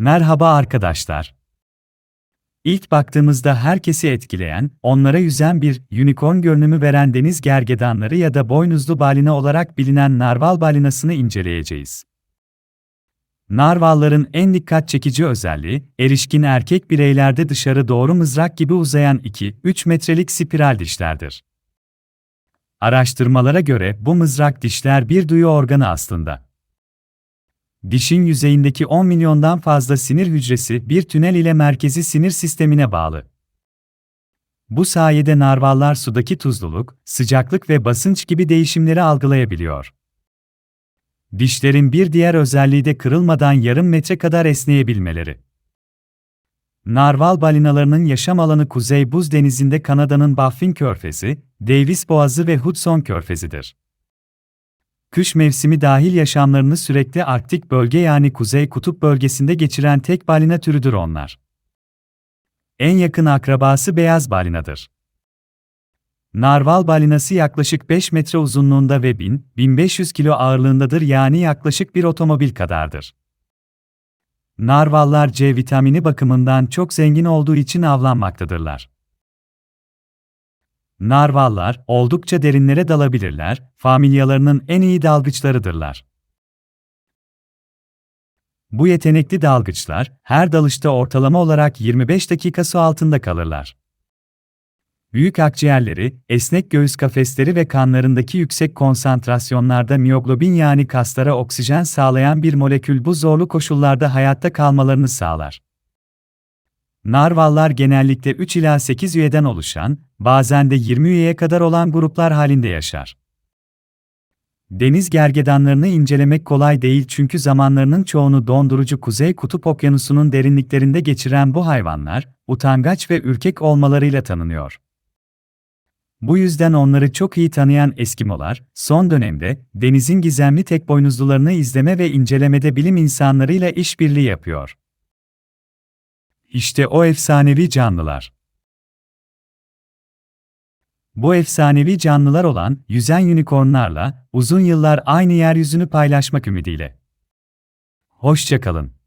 Merhaba arkadaşlar. İlk baktığımızda herkesi etkileyen, onlara yüzen bir unicorn görünümü veren deniz gergedanları ya da boynuzlu balina olarak bilinen narval balinasını inceleyeceğiz. Narvalların en dikkat çekici özelliği, erişkin erkek bireylerde dışarı doğru mızrak gibi uzayan 2-3 metrelik spiral dişlerdir. Araştırmalara göre bu mızrak dişler bir duyu organı aslında. Dişin yüzeyindeki 10 milyondan fazla sinir hücresi bir tünel ile merkezi sinir sistemine bağlı. Bu sayede narvallar sudaki tuzluluk, sıcaklık ve basınç gibi değişimleri algılayabiliyor. Dişlerin bir diğer özelliği de kırılmadan yarım metre kadar esneyebilmeleri. Narval balinalarının yaşam alanı Kuzey Buz Denizi'nde Kanada'nın Baffin Körfezi, Davis Boğazı ve Hudson Körfezi'dir. Kış mevsimi dahil yaşamlarını sürekli Arktik bölge yani Kuzey Kutup bölgesinde geçiren tek balina türüdür onlar. En yakın akrabası beyaz balinadır. Narval balinası yaklaşık 5 metre uzunluğunda ve 1000-1500 kilo ağırlığındadır yani yaklaşık bir otomobil kadardır. Narvallar C vitamini bakımından çok zengin olduğu için avlanmaktadırlar. Narvallar oldukça derinlere dalabilirler, familyalarının en iyi dalgıçlarıdırlar. Bu yetenekli dalgıçlar her dalışta ortalama olarak 25 dakika su altında kalırlar. Büyük akciğerleri, esnek göğüs kafesleri ve kanlarındaki yüksek konsantrasyonlarda miyoglobin yani kaslara oksijen sağlayan bir molekül bu zorlu koşullarda hayatta kalmalarını sağlar. Narvallar genellikle 3 ila 8 üyeden oluşan, bazen de 20 üyeye kadar olan gruplar halinde yaşar. Deniz gergedanlarını incelemek kolay değil çünkü zamanlarının çoğunu dondurucu Kuzey Kutup Okyanusu'nun derinliklerinde geçiren bu hayvanlar, utangaç ve ürkek olmalarıyla tanınıyor. Bu yüzden onları çok iyi tanıyan Eskimolar, son dönemde denizin gizemli tek boynuzlularını izleme ve incelemede bilim insanlarıyla işbirliği yapıyor. İşte o efsanevi canlılar. Bu efsanevi canlılar olan yüzen unicornlarla uzun yıllar aynı yeryüzünü paylaşmak ümidiyle. Hoşçakalın.